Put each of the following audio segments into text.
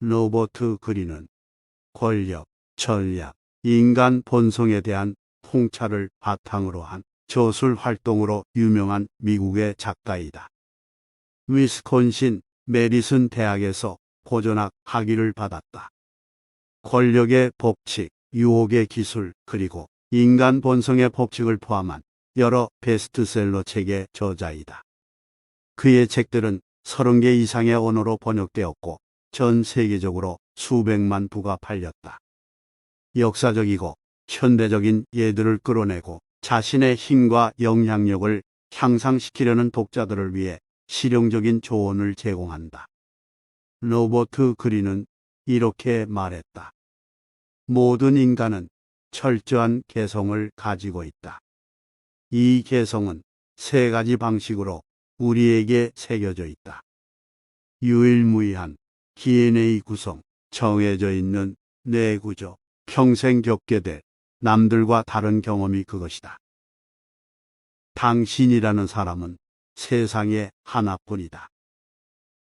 로버트 그린은 권력, 전략, 인간 본성에 대한 통찰을 바탕으로 한 저술 활동으로 유명한 미국의 작가이다. 위스콘신 메디슨 대학에서 고전학 학위를 받았다. 권력의 법칙, 유혹의 기술, 그리고 인간 본성의 법칙을 포함한 여러 베스트셀러 책의 저자이다. 그의 책들은 30개 이상의 언어로 번역되었고 전 세계적으로 수백만 부가 팔렸다. 역사적이고 현대적인 예들을 끌어내고 자신의 힘과 영향력을 향상시키려는 독자들을 위해 실용적인 조언을 제공한다. 로버트 그린은 이렇게 말했다. 모든 인간은 철저한 개성을 가지고 있다. 이 개성은 세 가지 방식으로 우리에게 새겨져 있다. 유일무이한 DNA 구성, 정해져 있는 뇌 구조, 평생 겪게 될 남들과 다른 경험이 그것이다. 당신이라는 사람은 세상에 하나뿐이다.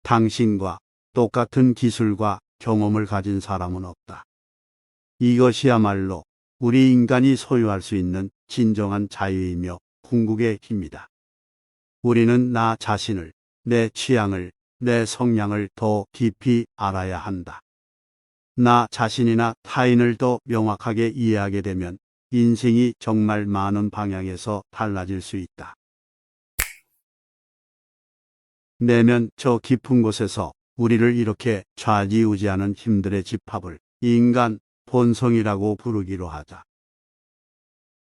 당신과 똑같은 기술과 경험을 가진 사람은 없다. 이것이야말로 우리 인간이 소유할 수 있는 진정한 자유이며 궁극의 힘이다. 우리는 나 자신을, 내 취향을, 내 성향을 더 깊이 알아야 한다. 나 자신이나 타인을 더 명확하게 이해하게 되면 인생이 정말 많은 방향에서 달라질 수 있다. 내면 저 깊은 곳에서 우리를 이렇게 좌지우지하는 힘들의 집합을 인간 본성이라고 부르기로 하자.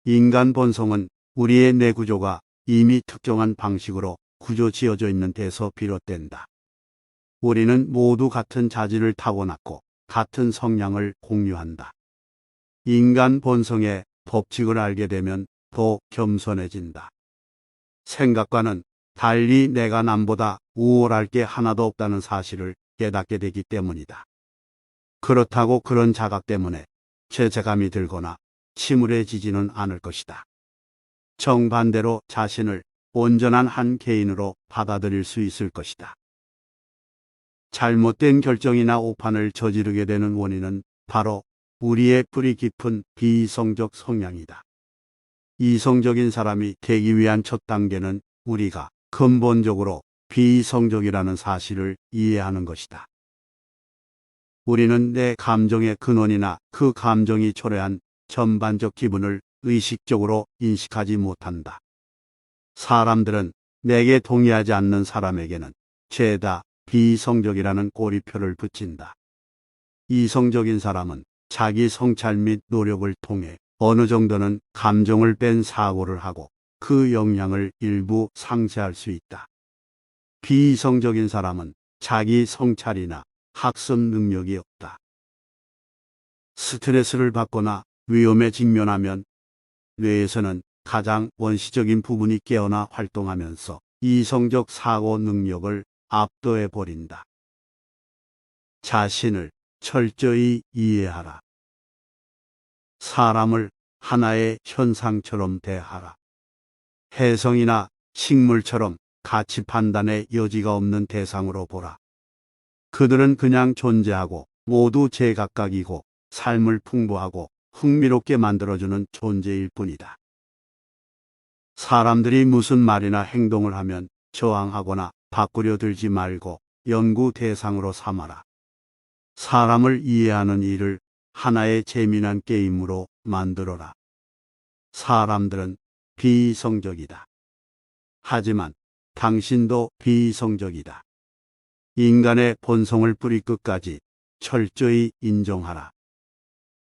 인간 본성은 우리의 뇌 구조가 이미 특정한 방식으로 구조 지어져 있는 데서 비롯된다. 우리는 모두 같은 자질을 타고났고 같은 성향을 공유한다. 인간 본성의 법칙을 알게 되면 더 겸손해진다. 생각과는 달리 내가 남보다 우월할 게 하나도 없다는 사실을 깨닫게 되기 때문이다. 그렇다고 그런 자각 때문에 죄책감이 들거나 침울해지지는 않을 것이다. 정반대로 자신을 온전한 한 개인으로 받아들일 수 있을 것이다. 잘못된 결정이나 오판을 저지르게 되는 원인은 바로 우리의 뿌리 깊은 비이성적 성향이다. 이성적인 사람이 되기 위한 첫 단계는 우리가 근본적으로 비이성적이라는 사실을 이해하는 것이다. 우리는 내 감정의 근원이나 그 감정이 초래한 전반적 기분을 의식적으로 인식하지 못한다. 사람들은 내게 동의하지 않는 사람에게는 죄다 비이성적이라는 꼬리표를 붙인다. 이성적인 사람은 자기 성찰 및 노력을 통해 어느 정도는 감정을 뺀 사고를 하고 그 영향을 일부 상쇄할 수 있다. 비이성적인 사람은 자기 성찰이나 학습 능력이 없다. 스트레스를 받거나 위험에 직면하면 뇌에서는 가장 원시적인 부분이 깨어나 활동하면서 이성적 사고 능력을 압도해 버린다. 자신을 철저히 이해하라. 사람을 하나의 현상처럼 대하라. 혜성이나 식물처럼 가치 판단의 여지가 없는 대상으로 보라. 그들은 그냥 존재하고 모두 제각각이고 삶을 풍부하고 흥미롭게 만들어주는 존재일 뿐이다. 사람들이 무슨 말이나 행동을 하면 저항하거나 바꾸려 들지 말고 연구 대상으로 삼아라. 사람을 이해하는 일을 하나의 재미난 게임으로 만들어라. 사람들은 비이성적이다. 하지만 당신도 비이성적이다. 인간의 본성을 뿌리 끝까지 철저히 인정하라.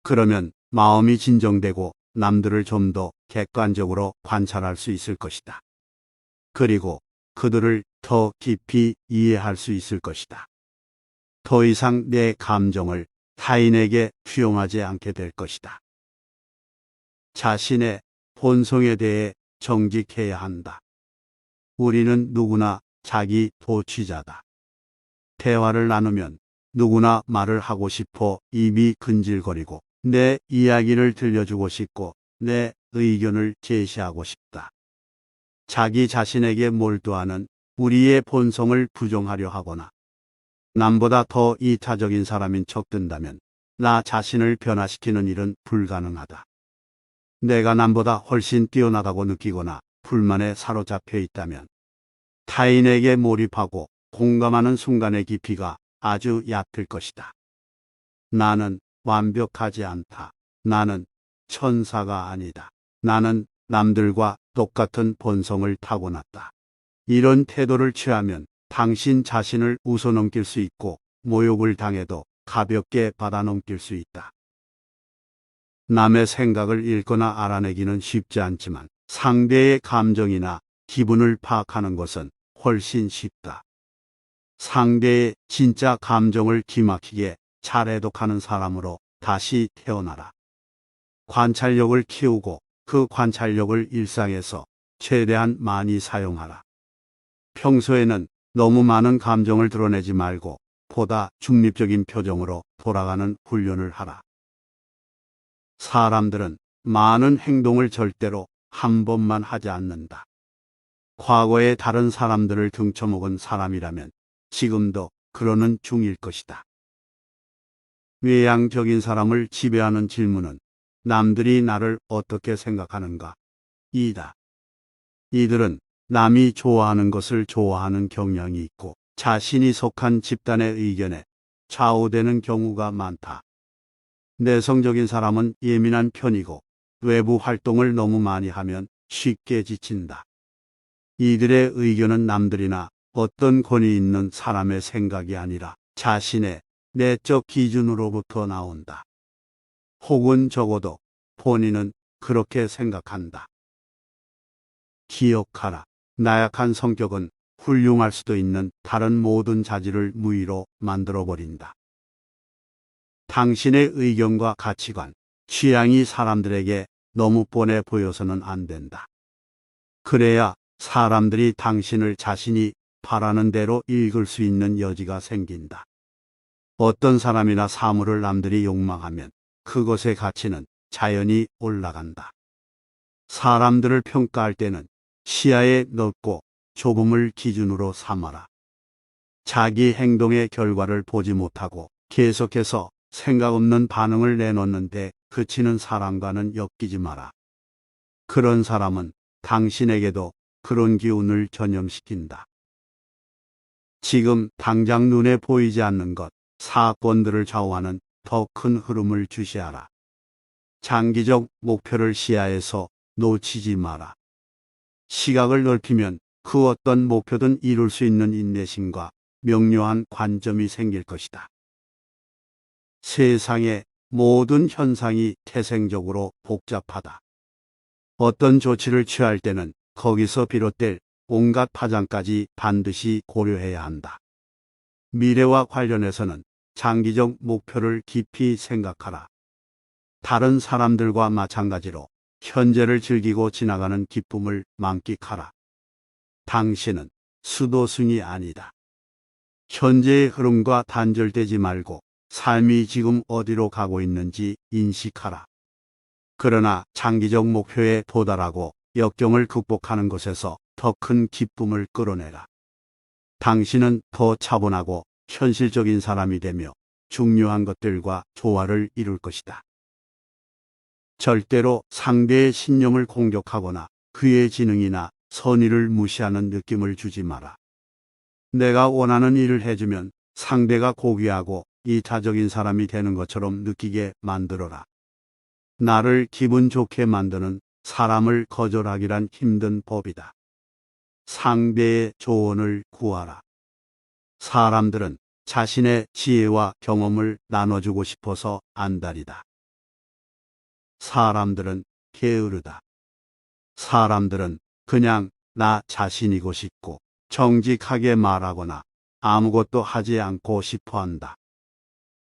그러면 마음이 진정되고 남들을 좀 더 객관적으로 관찰할 수 있을 것이다. 그리고 그들을 더 깊이 이해할 수 있을 것이다. 더 이상 내 감정을 타인에게 투영하지 않게 될 것이다. 자신의 본성에 대해 정직해야 한다. 우리는 누구나 자기 도취자다. 대화를 나누면 누구나 말을 하고 싶어 입이 근질거리고 내 이야기를 들려주고 싶고 내 의견을 제시하고 싶다. 자기 자신에게 몰두하는 우리의 본성을 부정하려 하거나 남보다 더 이타적인 사람인 척 든다면 나 자신을 변화시키는 일은 불가능하다. 내가 남보다 훨씬 뛰어나다고 느끼거나 불만에 사로잡혀 있다면 타인에게 몰입하고 공감하는 순간의 깊이가 아주 얕을 것이다. 나는 완벽하지 않다. 나는 천사가 아니다. 나는 남들과 똑같은 본성을 타고났다. 이런 태도를 취하면 당신 자신을 웃어넘길 수 있고 모욕을 당해도 가볍게 받아넘길 수 있다. 남의 생각을 읽거나 알아내기는 쉽지 않지만 상대의 감정이나 기분을 파악하는 것은 훨씬 쉽다. 상대의 진짜 감정을 기막히게 잘 해독하는 사람으로 다시 태어나라. 관찰력을 키우고 그 관찰력을 일상에서 최대한 많이 사용하라. 평소에는 너무 많은 감정을 드러내지 말고 보다 중립적인 표정으로 돌아가는 훈련을 하라. 사람들은 많은 행동을 절대로 한 번만 하지 않는다. 과거에 다른 사람들을 등쳐먹은 사람이라면 지금도 그러는 중일 것이다. 외향적인 사람을 지배하는 질문은 남들이 나를 어떻게 생각하는가? 이다. 이들은 남이 좋아하는 것을 좋아하는 경향이 있고 자신이 속한 집단의 의견에 좌우되는 경우가 많다. 내성적인 사람은 예민한 편이고 외부 활동을 너무 많이 하면 쉽게 지친다. 이들의 의견은 남들이나 어떤 권위 있는 사람의 생각이 아니라 자신의 내적 기준으로부터 나온다. 혹은 적어도 본인은 그렇게 생각한다. 기억하라. 나약한 성격은 훌륭할 수도 있는 다른 모든 자질을 무의로 만들어버린다. 당신의 의견과 가치관, 취향이 사람들에게 너무 뻔해 보여서는 안 된다. 그래야 사람들이 당신을 자신이 바라는 대로 읽을 수 있는 여지가 생긴다. 어떤 사람이나 사물을 남들이 욕망하면 그것의 가치는 자연히 올라간다. 사람들을 평가할 때는 시야에 넓고 좁음을 기준으로 삼아라. 자기 행동의 결과를 보지 못하고 계속해서 생각 없는 반응을 내놓는데 그치는 사람과는 엮이지 마라. 그런 사람은 당신에게도 그런 기운을 전염시킨다. 지금 당장 눈에 보이지 않는 것, 사건들을 좌우하는 더 큰 흐름을 주시하라. 장기적 목표를 시야에서 놓치지 마라. 시각을 넓히면 그 어떤 목표든 이룰 수 있는 인내심과 명료한 관점이 생길 것이다. 세상의 모든 현상이 태생적으로 복잡하다. 어떤 조치를 취할 때는 거기서 비롯될 온갖 파장까지 반드시 고려해야 한다. 미래와 관련해서는 장기적 목표를 깊이 생각하라. 다른 사람들과 마찬가지로 현재를 즐기고 지나가는 기쁨을 만끽하라. 당신은 수도승이 아니다. 현재의 흐름과 단절되지 말고 삶이 지금 어디로 가고 있는지 인식하라. 그러나 장기적 목표에 도달하고 역경을 극복하는 것에서 더 큰 기쁨을 끌어내라. 당신은 더 차분하고 현실적인 사람이 되며 중요한 것들과 조화를 이룰 것이다. 절대로 상대의 신념을 공격하거나 그의 지능이나 선의를 무시하는 느낌을 주지 마라. 내가 원하는 일을 해주면 상대가 고귀하고 이타적인 사람이 되는 것처럼 느끼게 만들어라. 나를 기분 좋게 만드는 사람을 거절하기란 힘든 법이다. 상대의 조언을 구하라. 사람들은 자신의 지혜와 경험을 나눠주고 싶어서 안달이다. 사람들은 게으르다. 사람들은 그냥 나 자신이고 싶고 정직하게 말하거나 아무것도 하지 않고 싶어 한다.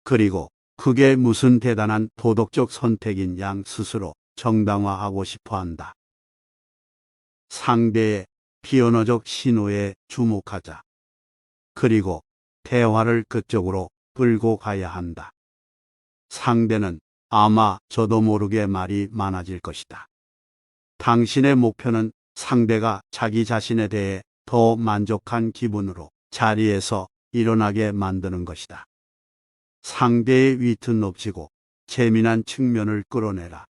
그리고 그게 무슨 대단한 도덕적 선택인 양 스스로 정당화하고 싶어 한다. 상대의 비언어적 신호에 주목하자. 그리고 대화를 그쪽으로 끌고 가야 한다. 상대는 아마 저도 모르게 말이 많아질 것이다. 당신의 목표는 상대가 자기 자신에 대해 더 만족한 기분으로 자리에서 일어나게 만드는 것이다. 상대의 위트 높이고 재미난 측면을 끌어내라.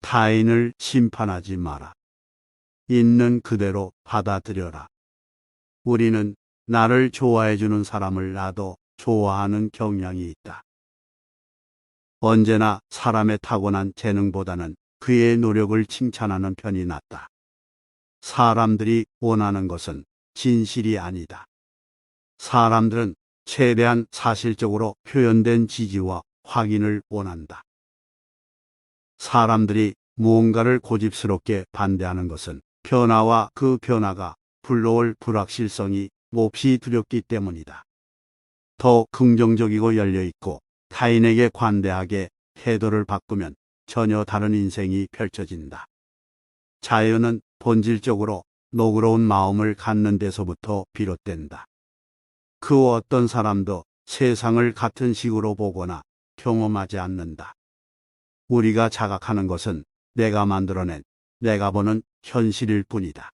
타인을 심판하지 마라. 있는 그대로 받아들여라. 우리는 나를 좋아해주는 사람을 나도 좋아하는 경향이 있다. 언제나 사람의 타고난 재능보다는 그의 노력을 칭찬하는 편이 낫다. 사람들이 원하는 것은 진실이 아니다. 사람들은 최대한 사실적으로 표현된 지지와 확인을 원한다. 사람들이 무언가를 고집스럽게 반대하는 것은 변화와 그 변화가 불러올 불확실성이 몹시 두렵기 때문이다. 더 긍정적이고 열려있고 타인에게 관대하게 태도를 바꾸면 전혀 다른 인생이 펼쳐진다. 자연은 본질적으로 노그러운 마음을 갖는 데서부터 비롯된다. 그 어떤 사람도 세상을 같은 식으로 보거나 경험하지 않는다. 우리가 자각하는 것은 내가 만들어낸, 내가 보는 현실일 뿐이다.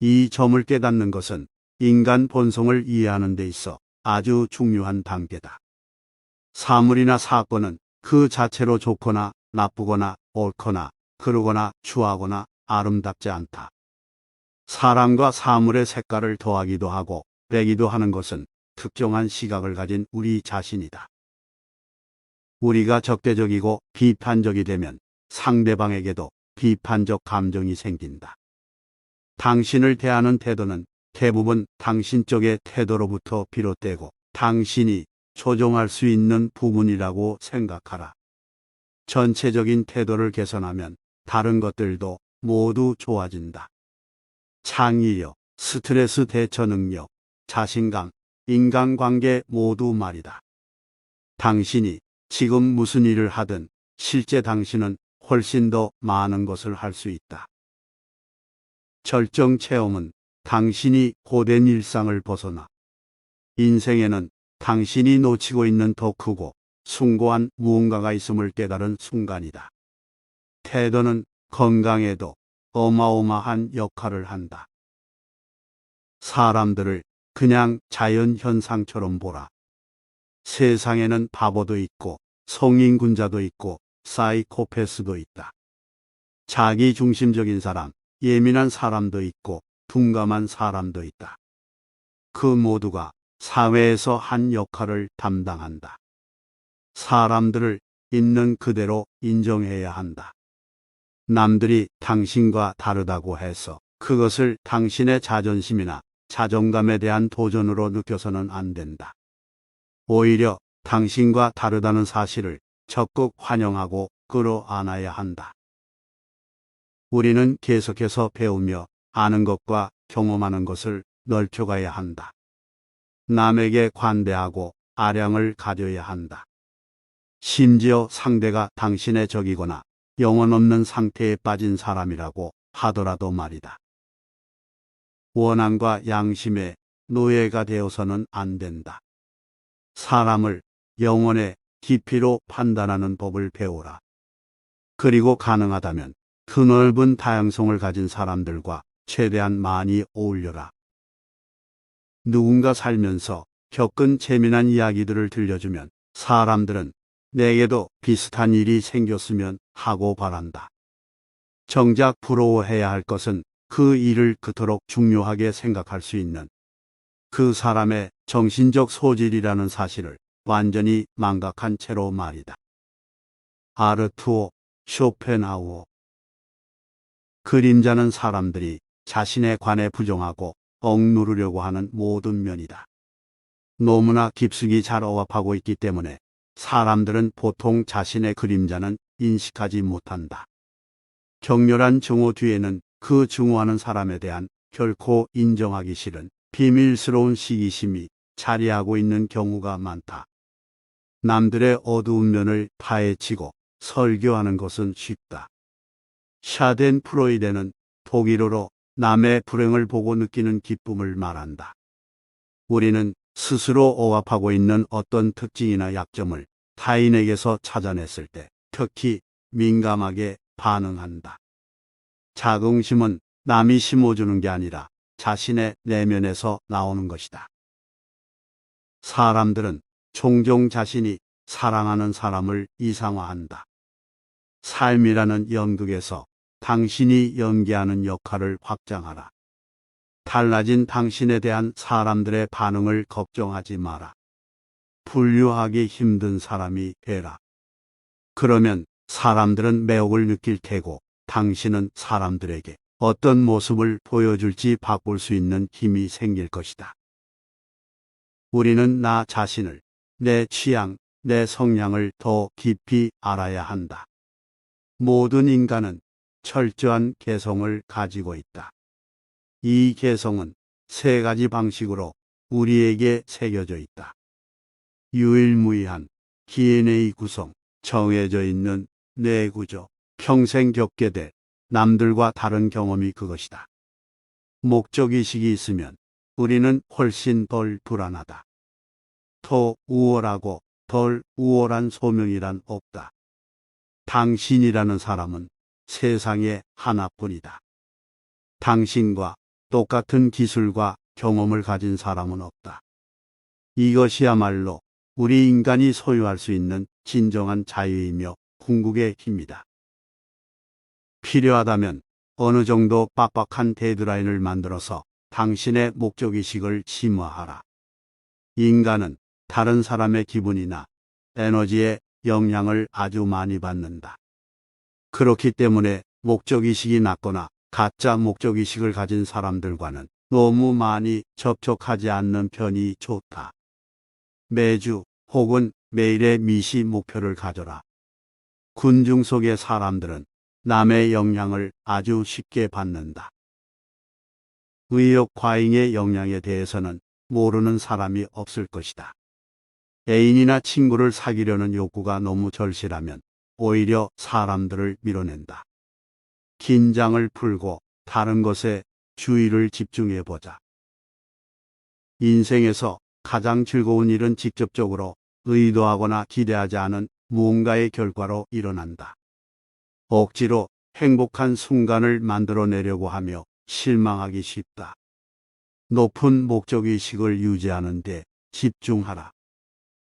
이 점을 깨닫는 것은 인간 본성을 이해하는 데 있어 아주 중요한 단계다. 사물이나 사건은 그 자체로 좋거나 나쁘거나 옳거나 그르거나 추하거나 아름답지 않다. 사람과 사물의 색깔을 더하기도 하고 빼기도 하는 것은 특정한 시각을 가진 우리 자신이다. 우리가 적대적이고 비판적이 되면 상대방에게도 비판적 감정이 생긴다. 당신을 대하는 태도는 대부분 당신 쪽의 태도로부터 비롯되고 당신이 조종할 수 있는 부분이라고 생각하라. 전체적인 태도를 개선하면 다른 것들도 모두 좋아진다. 창의력, 스트레스 대처 능력, 자신감, 인간관계 모두 말이다. 당신이 지금 무슨 일을 하든 실제 당신은 훨씬 더 많은 것을 할 수 있다. 절정 체험은 당신이 고된 일상을 벗어나 인생에는 당신이 놓치고 있는 더 크고 숭고한 무언가가 있음을 깨달은 순간이다. 태도는 건강에도 어마어마한 역할을 한다. 사람들을 그냥 자연 현상처럼 보라. 세상에는 바보도 있고 성인군자도 있고 사이코패스도 있다. 자기 중심적인 사람, 예민한 사람도 있고 둔감한 사람도 있다. 그 모두가 사회에서 한 역할을 담당한다. 사람들을 있는 그대로 인정해야 한다. 남들이 당신과 다르다고 해서 그것을 당신의 자존심이나 자존감에 대한 도전으로 느껴서는 안 된다. 오히려 당신과 다르다는 사실을 적극 환영하고 끌어안아야 한다. 우리는 계속해서 배우며 아는 것과 경험하는 것을 넓혀가야 한다. 남에게 관대하고 아량을 가져야 한다. 심지어 상대가 당신의 적이거나 영혼 없는 상태에 빠진 사람이라고 하더라도 말이다. 원한과 양심의 노예가 되어서는 안 된다. 사람을 영혼의 깊이로 판단하는 법을 배우라. 그리고 가능하다면 그 넓은 다양성을 가진 사람들과 최대한 많이 어울려라. 누군가 살면서 겪은 재미난 이야기들을 들려주면 사람들은 내게도 비슷한 일이 생겼으면 하고 바란다. 정작 부러워해야 할 것은 그 일을 그토록 중요하게 생각할 수 있는 그 사람의 정신적 소질이라는 사실을 완전히 망각한 채로 말이다. 아르투오 쇼펜하우어 그림자는 사람들이 자신에 관해 부정하고 억누르려고 하는 모든 면이다. 너무나 깊숙이 잘 어합하고 있기 때문에 사람들은 보통 자신의 그림자는 인식하지 못한다. 격렬한 증오 뒤에는 그 증오하는 사람에 대한 결코 인정하기 싫은 비밀스러운 시기심이 자리하고 있는 경우가 많다. 남들의 어두운 면을 파헤치고 설교하는 것은 쉽다. 샤덴 프로이데는 독일어로 남의 불행을 보고 느끼는 기쁨을 말한다. 우리는 스스로 오합하고 있는 어떤 특징이나 약점을 타인에게서 찾아냈을 때 특히 민감하게 반응한다. 자긍심은 남이 심어주는 게 아니라 자신의 내면에서 나오는 것이다. 사람들은 종종 자신이 사랑하는 사람을 이상화한다. 삶이라는 연극에서 당신이 연기하는 역할을 확장하라. 달라진 당신에 대한 사람들의 반응을 걱정하지 마라. 분류하기 힘든 사람이 되라. 그러면 사람들은 매혹을 느낄 테고 당신은 사람들에게 어떤 모습을 보여줄지 바꿀 수 있는 힘이 생길 것이다. 우리는 나 자신을, 내 취향, 내 성향을 더 깊이 알아야 한다. 모든 인간은 철저한 개성을 가지고 있다. 이 개성은 세 가지 방식으로 우리에게 새겨져 있다. 유일무이한 DNA 구성, 정해져 있는 뇌 구조, 평생 겪게 될 남들과 다른 경험이 그것이다. 목적의식이 있으면 우리는 훨씬 덜 불안하다. 더 우월하고 덜 우월한 소명이란 없다. 당신이라는 사람은 세상에 하나뿐이다. 당신과 똑같은 기술과 경험을 가진 사람은 없다. 이것이야말로 우리 인간이 소유할 수 있는 진정한 자유이며 궁극의 힘이다. 필요하다면 어느 정도 빡빡한 데드라인을 만들어서 당신의 목적의식을 심화하라. 인간은 다른 사람의 기분이나 에너지에 영향을 아주 많이 받는다. 그렇기 때문에 목적의식이 낮거나 가짜 목적의식을 가진 사람들과는 너무 많이 접촉하지 않는 편이 좋다. 매주 혹은 매일의 미시 목표를 가져라. 군중 속의 사람들은 남의 영향을 아주 쉽게 받는다. 의욕 과잉의 영향에 대해서는 모르는 사람이 없을 것이다. 애인이나 친구를 사귀려는 욕구가 너무 절실하면 오히려 사람들을 밀어낸다. 긴장을 풀고 다른 것에 주의를 집중해 보자. 인생에서 가장 즐거운 일은 직접적으로 의도하거나 기대하지 않은 무언가의 결과로 일어난다. 억지로 행복한 순간을 만들어내려고 하며 실망하기 쉽다. 높은 목적의식을 유지하는데 집중하라.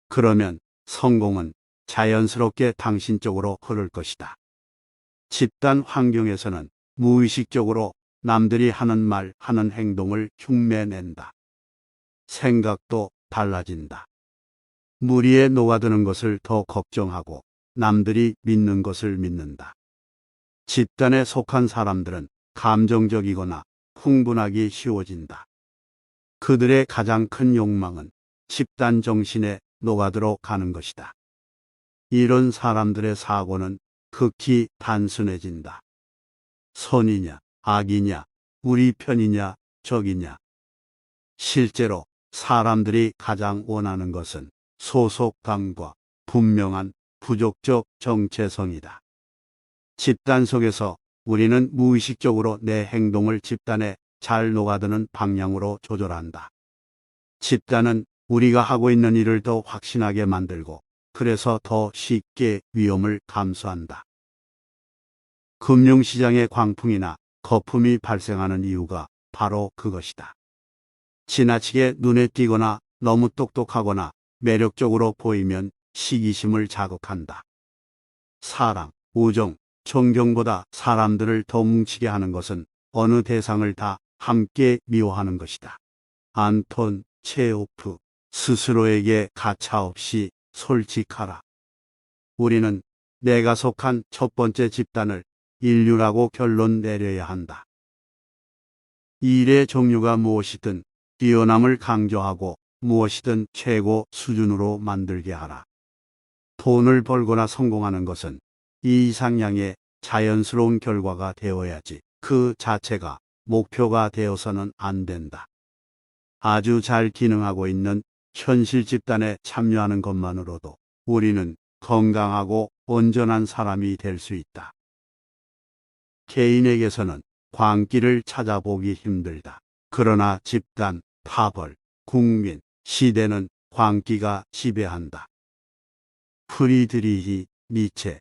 그러면 성공은 자연스럽게 당신 쪽으로 흐를 것이다. 집단 환경에서는 무의식적으로 남들이 하는 말, 하는 행동을 흉내낸다. 생각도 달라진다. 무리에 녹아드는 것을 더 걱정하고 남들이 믿는 것을 믿는다. 집단에 속한 사람들은 감정적이거나 흥분하기 쉬워진다. 그들의 가장 큰 욕망은 집단 정신에 녹아들어 가는 것이다. 이런 사람들의 사고는 극히 단순해진다. 선이냐, 악이냐, 우리 편이냐, 적이냐. 실제로 사람들이 가장 원하는 것은 소속감과 분명한 부족적 정체성이다. 집단 속에서 우리는 무의식적으로 내 행동을 집단에 잘 녹아드는 방향으로 조절한다. 집단은 우리가 하고 있는 일을 더 확신하게 만들고 그래서 더 쉽게 위험을 감수한다. 금융시장의 광풍이나 거품이 발생하는 이유가 바로 그것이다. 지나치게 눈에 띄거나 너무 똑똑하거나 매력적으로 보이면 시기심을 자극한다. 사랑, 우정, 존경보다 사람들을 더 뭉치게 하는 것은 어느 대상을 다 함께 미워하는 것이다. 안톤 체오프 스스로에게 가차없이 솔직하라. 우리는 내가 속한 첫 번째 집단을 인류라고 결론 내려야 한다. 일의 종류가 무엇이든 뛰어남을 강조하고 무엇이든 최고 수준으로 만들게 하라. 돈을 벌거나 성공하는 것은 이 이상향의 자연스러운 결과가 되어야지 그 자체가 목표가 되어서는 안 된다. 아주 잘 기능하고 있는 현실 집단에 참여하는 것만으로도 우리는 건강하고 온전한 사람이 될 수 있다. 개인에게서는 광기를 찾아보기 힘들다. 그러나 집단, 파벌, 국민, 시대는 광기가 지배한다. 프리드리히 니체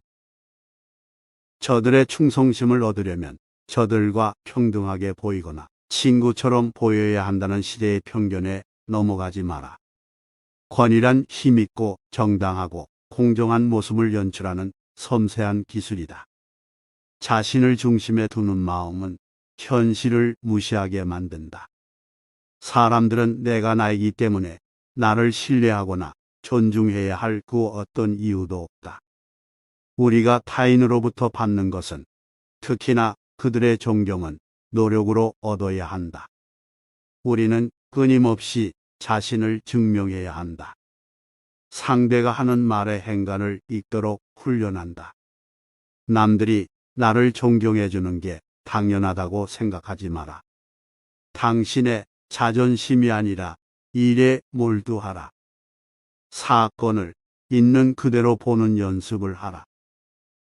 저들의 충성심을 얻으려면 저들과 평등하게 보이거나 친구처럼 보여야 한다는 시대의 편견에 넘어가지 마라. 권위란 힘있고 정당하고 공정한 모습을 연출하는 섬세한 기술이다. 자신을 중심에 두는 마음은 현실을 무시하게 만든다. 사람들은 내가 나이기 때문에 나를 신뢰하거나 존중해야 할 그 어떤 이유도 없다. 우리가 타인으로부터 받는 것은 특히나 그들의 존경은 노력으로 얻어야 한다. 우리는 끊임없이 자신을 증명해야 한다. 상대가 하는 말의 행간을 읽도록 훈련한다. 남들이 나를 존경해 주는 게 당연하다고 생각하지 마라. 당신의 자존심이 아니라 일에 몰두하라. 사건을 있는 그대로 보는 연습을 하라.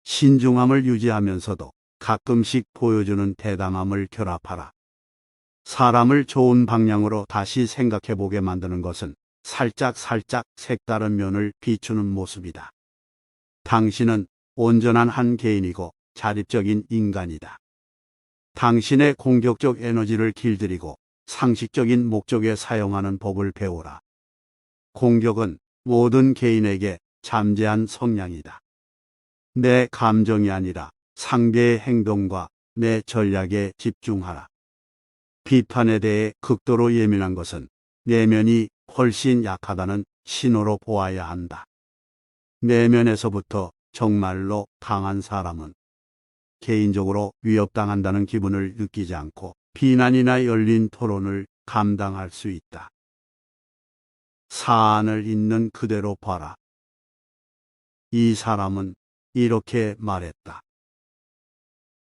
신중함을 유지하면서도 가끔씩 보여주는 대담함을 결합하라. 사람을 좋은 방향으로 다시 생각해 보게 만드는 것은 살짝 살짝 색다른 면을 비추는 모습이다. 당신은 온전한 한 개인이고 자립적인 인간이다. 당신의 공격적 에너지를 길들이고 상식적인 목적에 사용하는 법을 배우라. 공격은 모든 개인에게 잠재한 성향이다. 내 감정이 아니라 상대의 행동과 내 전략에 집중하라. 비판에 대해 극도로 예민한 것은 내면이 훨씬 약하다는 신호로 보아야 한다. 내면에서부터 정말로 강한 사람은 개인적으로 위협당한다는 기분을 느끼지 않고 비난이나 열린 토론을 감당할 수 있다. 사안을 있는 그대로 봐라. 이 사람은 이렇게 말했다.